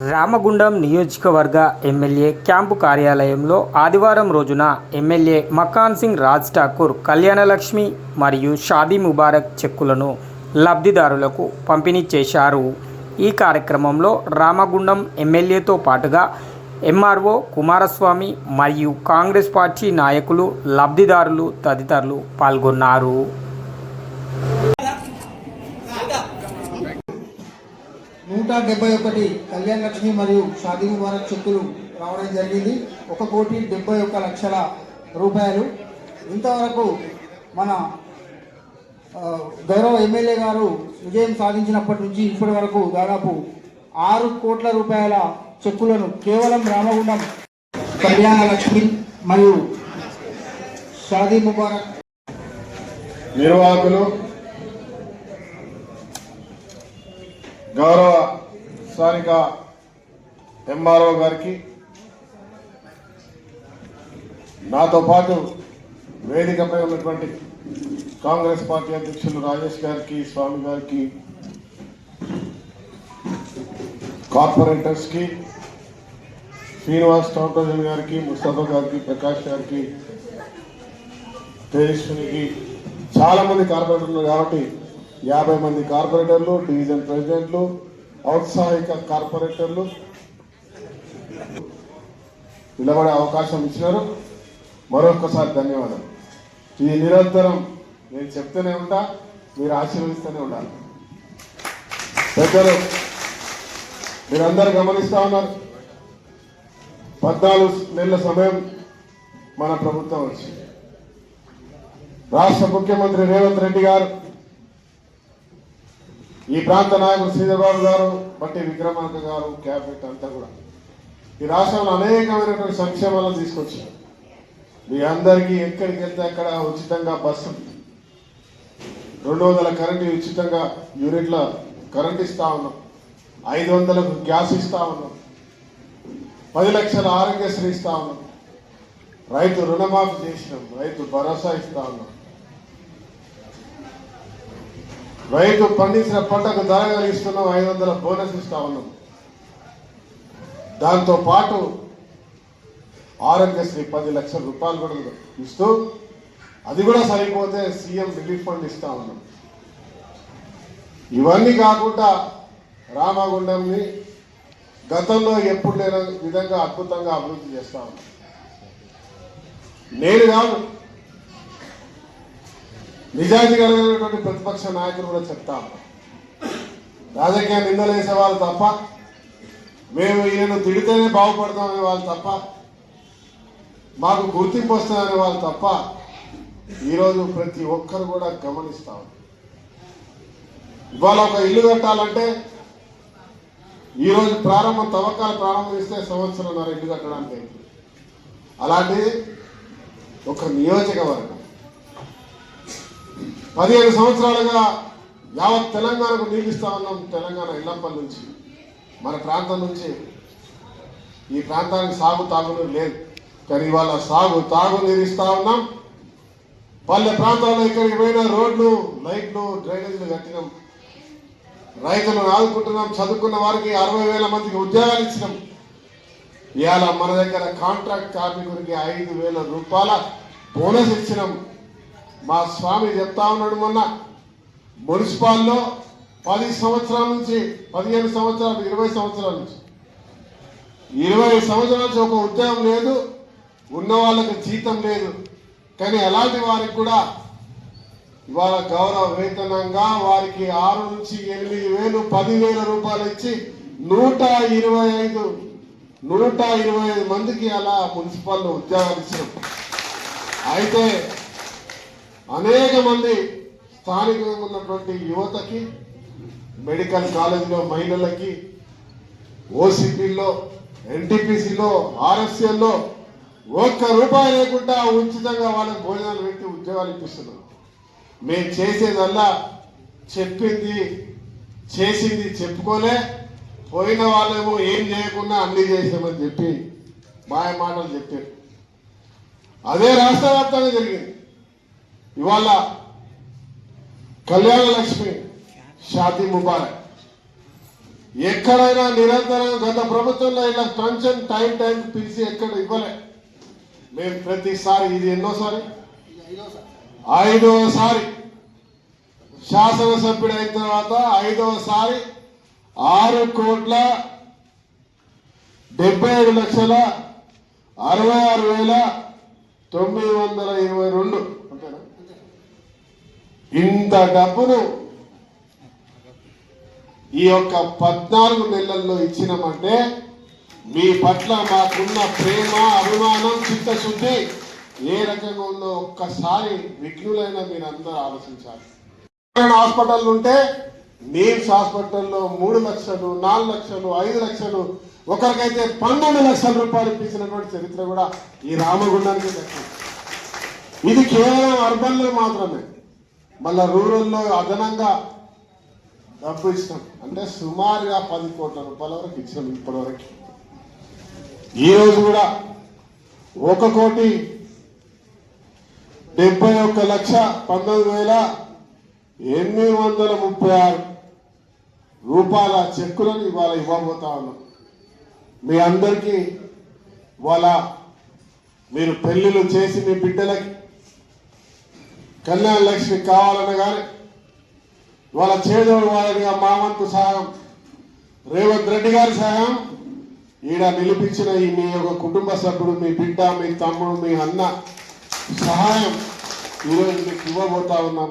రామగుండం నియోజకవర్గ MLA camp కార్యాలయంలో ఆదివారం రోజున ఎమ్మెల్యే మకాన్ సింగ్ రాజ్ ఠాకూర్ కళ్యాణలక్ష్మి మరియు షాదీ ముబారక్ చెక్కులను లబ్ధిదారులకు పంపిణీ చేశారు. ఈ కార్యక్రమంలో రామగుండం ఎమ్మెల్యేతో పాటుగా ఎంఆర్ఓ కుమారస్వామి మరియు కాంగ్రెస్ పార్టీ నాయకులు లబ్ధిదారులు తదితరులు పాల్గొన్నారు. నూట డెబ్బై ఒకటి కళ్యాణ్ లక్ష్మి మరియు షాదీ ముబారక్ చెక్కులు రావడం జరిగింది. ఒక కోటి డెబ్బై ఒక్క లక్షల రూపాయలు. ఇంతవరకు మన గౌరవ ఎమ్మెల్యే గారు విజయం సాధించినప్పటి నుంచి ఇప్పటి వరకు దాదాపు ఆరు కోట్ల రూపాయల చెక్కులను కేవలం రామగుండం కళ్యాణ లక్ష్మి మరియు షాదీ ముబారక్ నిర్వాహకులు గౌరవ స్థానిక ఎంఆర్ఓ గారికి నాతో పాటు వేదికపై ఉన్నటువంటి కాంగ్రెస్ పార్టీ అధ్యక్షులు రాజేష్ గారికి స్వామి గారికి కార్పొరేటర్స్కి శ్రీనివాస్ టౌటోజన్ గారికి ముస్తఫా గారికి ప్రకాష్ గారికి తేజస్వినికి చాలా మంది కార్పొరేటర్లు కాబట్టి యాభై మంది కార్పొరేటర్లు డివిజన్ ప్రెసిడెంట్లు ఔత్సాహిక కార్పొరేటర్లు నిలబడే అవకాశం ఇచ్చినారు. మరొకసారి ధన్యవాదాలు. ఈ నిరంతరం నేను చెప్తూనే ఉంటా మీరు ఆశీర్వదిస్తూనే ఉండాలి. పెద్దలు మీరందరూ గమనిస్తా ఉన్నారు. పద్నాలుగు నెలల సమయం మన ప్రభుత్వం వచ్చింది. రాష్ట్ర ముఖ్యమంత్రి రేవంత్ రెడ్డి గారు ఈ ప్రాంత నాయకుడు శ్రీధరబాబు గారు బట్టి విక్రమార్క గారు క్యాబినెట్ అంతా కూడా. ఈ రాష్ట్రంలో అనేకమైనటువంటి సంక్షేమాలను తీసుకొచ్చారు. మీ అందరికీ ఎక్కడికి వెళ్తే అక్కడ ఉచితంగా బస్సు రెండు వందల కరెంటు ఉచితంగా యూనిట్ల కరెంట్ ఇస్తా ఉన్నాం. ఐదు వందలకు గ్యాస్ ఇస్తా ఉన్నాం. పది లక్షల ఆరోగ్యశ్రీ ఇస్తా ఉన్నాం. రైతు రుణమాఫీ చేసినాం. రైతు భరోసా ఇస్తా ఉన్నాం. రైతు పండించిన పంటకు ధర కలిగిస్తున్నాం ఐదు వందల బోనస్ ఇస్తా ఉన్నాం. దాంతో పాటు ఆరోగ్యశ్రీ పది లక్షల రూపాయలు కూడా ఇస్తూ అది కూడా సరిపోతే సీఎం రిలీఫ్ ఫండ్ ఇస్తా ఉన్నాం. ఇవన్నీ కాకుండా రామగుండంని గతంలో ఎప్పుడు లేని విధంగా అద్భుతంగా అభివృద్ధి చేస్తా ఉన్నాం. నేను కాదు నిజాయితీ కలిగినటువంటి ప్రతిపక్ష నాయకులు కూడా చెప్తాము రాజకీయ నిందలు వేసే వాళ్ళు తప్ప మేము ఈయన తిడితేనే బాగుపడతామనే వాళ్ళు తప్ప మాకు గుర్తింపు వస్తుందనే వాళ్ళు తప్ప ఈరోజు ప్రతి ఒక్కరు కూడా గమనిస్తాం ఇవాళ ఒక ఇల్లు కట్టాలంటే ఈరోజు ప్రారంభం తవ్వకాలు ప్రారంభిస్తే సంవత్సరంన్నర ఇల్లు కట్టడానికి. అలాంటిది ఒక నియోజకవర్గం. పదిహేను సంవత్సరాలుగా యావత్ తెలంగాణకు నీళ్ళు ఇస్తా ఉన్నాం తెలంగాణ ఇళ్ళంపల్లి నుంచి. మన ప్రాంతం నుంచి. ఈ ప్రాంతానికి సాగు తాగునీరు లేదు. కానీ ఇవాళ సాగు తాగునీరు ఇస్తా ఉన్నాం. పల్లె ప్రాంతాల్లో ఇక్కడికి పోయిన రోడ్లు లైట్లు డ్రైనేజీలు కట్టినాం. రైతులను ఆదుకుంటున్నాం. చదువుకున్న వారికి అరవై వేల మందికి ఉద్యోగాలు ఇచ్చినాం. ఇవాళ మన దగ్గర కాంట్రాక్ట్ కార్మికుడికి ఐదు వేల రూపాయల బోనస్ ఇచ్చినాం. మా స్వామి చెప్తా ఉన్నాడు మొన్న. మున్సిపాల్లో పది సంవత్సరాల నుంచి పదిహేను సంవత్సరాలు ఇరవై సంవత్సరాల నుంచి. ఇరవై సంవత్సరాల నుంచి ఒక ఉద్యోగం లేదు ఉన్న వాళ్ళకి జీతం లేదు. కానీ అలాంటి వారికి కూడా ఇవాళ గౌరవ వేతనంగా వారికి ఆరు నుంచి ఎనిమిది వేలు పదివేల రూపాయలు ఇచ్చి నూట ఇరవై ఐదు నూట ఇరవై ఐదు మందికి అలా మున్సిపాల్లో ఉద్యోగాలు ఇచ్చినాం. అయితే అనేక మంది స్థానికంగా ఉన్నటువంటి యువతకి మెడికల్ కాలేజీలో మహిళలకి ఓసిపిలో ఎన్టీపీసీలో ఆర్ఎస్ఎల్లో ఒక్క రూపాయి లేకుండా ఉచితంగా వాళ్ళకి భోజనాలు పెట్టి ఉద్యోగాలు ఇప్పిస్తున్నారు. మేము చేసేదల్లా చెప్పింది చేసింది చెప్పుకోలే. పోయిన వాళ్ళేమో ఏం చేయకుండా అన్ని చేసామని చెప్పి మాయ మాటలు చెప్పారు. అదే రాష్ట్ర వ్యాప్తంగా జరిగింది. ఇవాళ కళ్యాణ లక్ష్మి షాతి ముబారక్. ఎక్కడైనా నిరంతరం గత ప్రభుత్వంలో ఇలా పెన్షన్ టైం టైం పిలిచి ఎక్కడ ఇవ్వలే. మేము ప్రతిసారి ఇది ఎన్నోసారి? ఐదవసారి శాసనసభ్యుడు అయిన తర్వాత ఐదవసారి ఆరు కోట్ల డెబ్బై ఏడు లక్షల అరవై ఆరు వేల తొమ్మిది వందల ఇరవై రెండు. ఇంత డబ్బును ఈ యొక్క పద్నాలుగు నెలల్లో ఇచ్చినామంటే మీ పట్ల మాకున్న ప్రేమ అభిమానం చిత్తశుద్ధి ఏ రకంగా ఉందో ఒక్కసారి విఘ్నులైన మీరందరూ ఆలోచించాలి. హాస్పిటల్ ఉంటే నీమ్స్ హాస్పిటల్లో మూడు లక్షలు నాలుగు లక్షలు ఐదు లక్షలు ఒకరికైతే పన్నెండు లక్షల రూపాయలు ఇప్పించినటువంటి చరిత్ర కూడా ఈ రామగుండానికి దక్కింది ఇది కేవలం అర్బన్లో మాత్రమే. మళ్ళా రూరల్లో అదనంగా డబ్బు ఇస్తాం. అంటే సుమారుగా పది కోట్ల రూపాయల వరకు ఇచ్చాం ఇప్పటివరకు. ఈరోజు కూడా ఒక కోటి డెబ్బై ఒక్క లక్ష పంతొమ్మిది వేల ఎనిమిది వందల ముప్పై ఆరు రూపాయల చెక్కులను ఇవాళ ఇవ్వబోతా ఉన్నాం. మీ అందరికీ ఇవాళ మీరు పెళ్ళిళ్ళు చేసి మీ బిడ్డలకి కళ్యాణ లక్ష్మి కావాలని కానీ వాళ్ళ చేదోడు వారిగా మా వంతు సహాయం రేవంత్ రెడ్డి గారి సహాయం ఈడ నిలిపించిన ఈ మీ యొక్క కుటుంబ సభ్యుడు మీ బిడ్డ మీ తమ్ముడు మీ అన్న సహాయం ఈరోజు మీకు ఇవ్వబోతా ఉన్నాం.